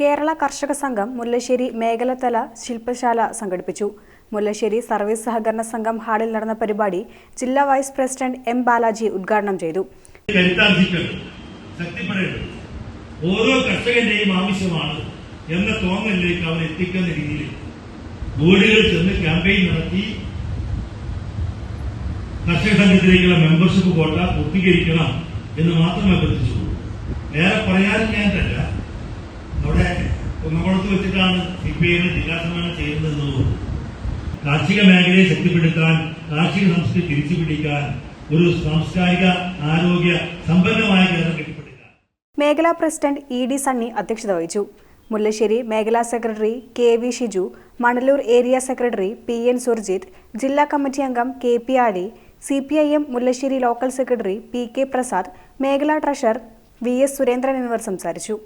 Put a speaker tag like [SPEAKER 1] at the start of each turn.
[SPEAKER 1] കേരള കർഷക സംഘം മുല്ലശ്ശേരി മേഖലതല ശില്പശാല സംഘടിപ്പിച്ചു. മുല്ലശ്ശേരി സർവീസ് സഹകരണ സംഘം ഹാളിൽ നടന്ന പരിപാടി ജില്ലാ വൈസ് പ്രസിഡന്റ് എം ബാലാജി ഉദ്ഘാടനം ചെയ്തു.
[SPEAKER 2] ഓരോ കർഷകന്റെയും ആവശ്യമാണ് എന്ന തോന്നലിലേക്ക് അവർ എത്തിക്കുന്ന രീതിയിൽ വീടുകളിൽ ചെന്ന് ക്യാമ്പയിൻ നടത്തി കർഷക സംഘത്തിലേക്കുള്ള മെമ്പർഷിപ്പ് കോട്ട പൂർത്തീകരിക്കണം എന്ന് മാത്രമേ അഭ്യർത്ഥിച്ചുള്ളൂ. വേറെ പറയാൻ ഞാൻ അവിടെ കുന്നംകുളത്ത് വെച്ചിട്ടാണ് സി പി ഐയുടെ ജില്ലാ സമ്മേളനം കാർഷിക മേഖലയെ ശക്തിപ്പെടുത്താൻ കാർഷിക സംസ്കൃതി തിരിച്ചുപിടിക്കാൻ ഒരു സാംസ്കാരിക ആരോഗ്യ സമ്പന്നമായ കേരളം കെട്ടിപ്പടുക്കാൻ
[SPEAKER 1] മേഖലാ പ്രസിഡന്റ് ഇ ഡി സണ്ണി അധ്യക്ഷത വഹിച്ചു. മുല്ലശ്ശേരി മേഖലാ secretary K V Shiju Manalur area secretary P N Surjith ജില്ലാ കമ്മിറ്റി അംഗം K P Ali C P I M Mullassery local secretary P K Prasad മേഖലാ ട്രഷറർ വി എസ് സുരേന്ദ്രൻ എന്നിവർ സംസാരിച്ചു.